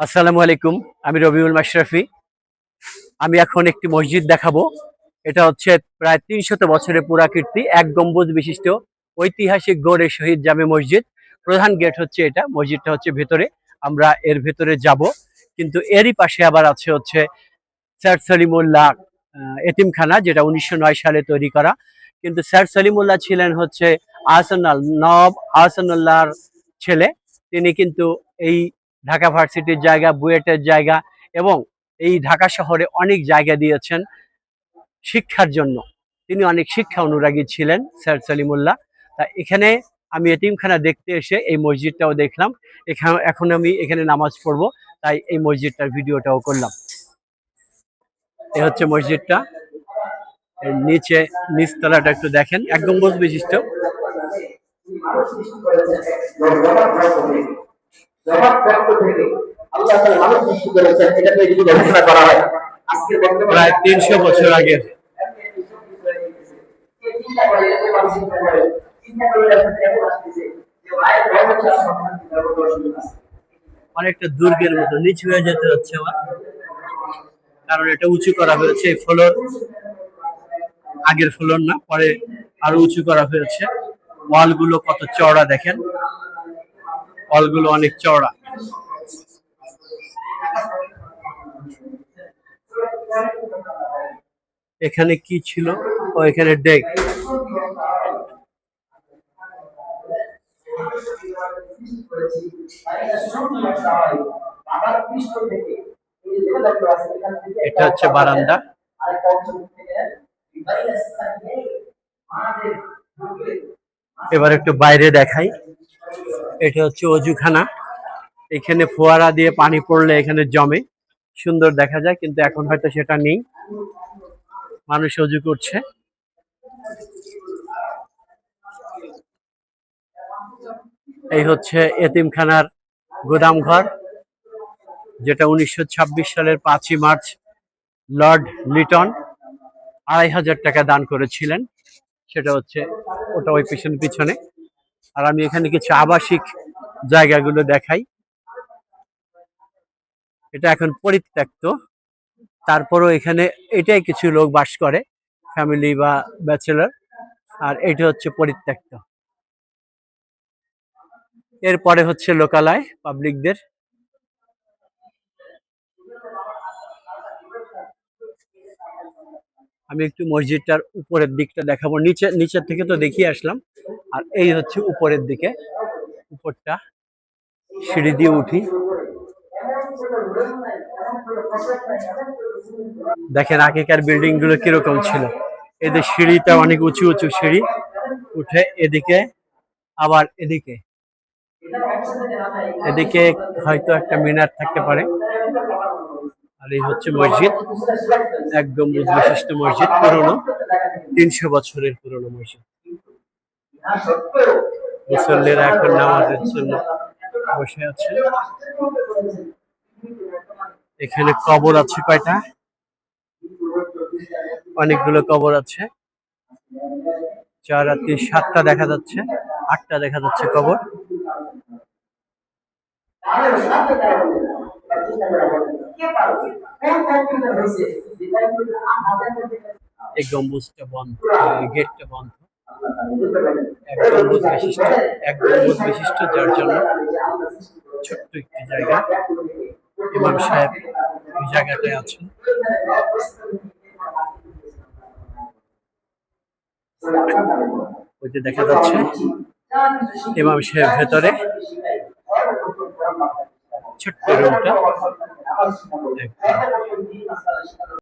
আসসালামু আলাইকুম, আমি রবিউল মাশরাফি। আমি এখন একটি মসজিদ দেখাবো। এটা হচ্ছে প্রায় তিনশত বছরের পুরাকীর্তি এক গম্বুজ বিশিষ্ট ঐতিহাসিক গড়ে শহীদ জামে মসজিদ। প্রধান গেট হচ্ছে এটা, মসজিদটা হচ্ছে ভেতরে, আমরা এর ভেতরে যাব। কিন্তু এরই পাশে আবার আছে হচ্ছে স্যার সলিমুল্লাহ এতিমখানা, যেটা উনিশশো নয় সালে তৈরি করা। কিন্তু স্যার সলিমুল্লাহ ছিলেন হচ্ছে আহসানাল নব আহসানুল্লাহর ছেলে। তিনি কিন্তু এই ঢাকা ভার্সিটির জায়গা, বুয়েটের জায়গা এবং এই ঢাকা শহরে অনেক জায়গা দিয়েছেন শিক্ষার জন্য। তিনি অনেক শিক্ষা অনুরাগী ছিলেন, স্যার সলিমুল্লাহ। তা এখানে আমি এতিমখানা দেখতে এসে এই মসজিদটাও দেখলাম। এখানে, এখন আমি এখানে নামাজ পড়ব, তাই এই মসজিদটার ভিডিওটাও করলাম। এ হচ্ছে মসজিদটা। নিচে নিচতলাটা একটু দেখেন, এক গম্বুজ বিশিষ্ট। প্রায় তিনশো বছর আছে অনেকটা দুর্গের মতো, নিচু হয়ে যেতে হচ্ছে আমার কারণ এটা উঁচু করা হয়েছে, এই ফ্লোর। আগের ফ্লোর না, পরে আরও উঁচু করা হয়েছে। ওয়ালগুলো কত চওড়া দেখেন। ওয়ালগুলো অনেক চওড়া। এখানে কি ছিল? ও, এখানে ডেক। এটা হচ্ছে বারান্দা। এবার একটু বাইরে দেখাই। এটা হচ্ছে অজুখানা। এখানে ফোয়ারা দিয়ে পানি পড়লে এখানে জমে। সুন্দর দেখা যায়, কিন্তু এখন হয়তো সেটা নেই। মানুষ অজু করছে। এই হচ্ছে এতিমখানার গোদাম ঘর, যেটা উনিশশো ছাব্বিশ সালের পাঁচই মার্চ লর্ড লিটন আড়াই হাজার টাকা দান করেছিলেন। সেটা হচ্ছে ওটা ওই পিছনে পিছনে। আর আমি এখানে কিছু আবাসিক জায়গাগুলো দেখাই। এটা এখন পরিত্যক্ত। তারপরও এখানে এটাই কিছু লোক বাস করে ফ্যামিলি বা ব্যাচেলার আর এটা হচ্ছে পরিত্যক্ত। এরপরে হচ্ছে লোকালয় পাবলিকদের আমি একটু মসজিদটার উপরের দিকটা দেখাবো। নিচে, নিচের থেকে তো দেখিয়ে আসলাম। আর এই হচ্ছে উপরের দিকে। উপরটা সিঁড়ি দিয়ে উঠি। দেখেন আগেকার বিল্ডিংগুলো কীরকম ছিল। এদের সিঁড়িটা অনেক উঁচু উঁচু সিঁড়ি। উঠে এদিকে, আবার এদিকে। এদিকে হয়তো একটা মিনার থাকতে পারে। আর এই হচ্ছে মসজিদ, এক গম্বুজ বিশিষ্ট মসজিদ, পুরনো, তিনশো বছরের পুরনো মসজিদ। মুসল্লিরা এখন নামাজের জন্য বসে আছে। এখানে কবর আছে কয়টা? অনেকগুলো কবর আছে। চার আর সাতটা দেখা যাচ্ছে, আটটা দেখা যাচ্ছে কবর তাহলে সাথে তারা বলে না। চিন্তা করে বলে, কে পারবে? কোন কম্পিউটার হয়েছে? এই গম্বুজটা বন্ধ গেটটা বন্ধ এক গম্বুজ বিশিষ্ট এক গম্বুজ বিশিষ্ট যার জন্য ছোট্ট একটি জায়গা ইমাম সাহেব এই জায়গাটায় আছেন ওই যে দেখা যাচ্ছে ইমাম সাহেব ভেতরে ছোট্ট রুমটা 誰がお尋ね?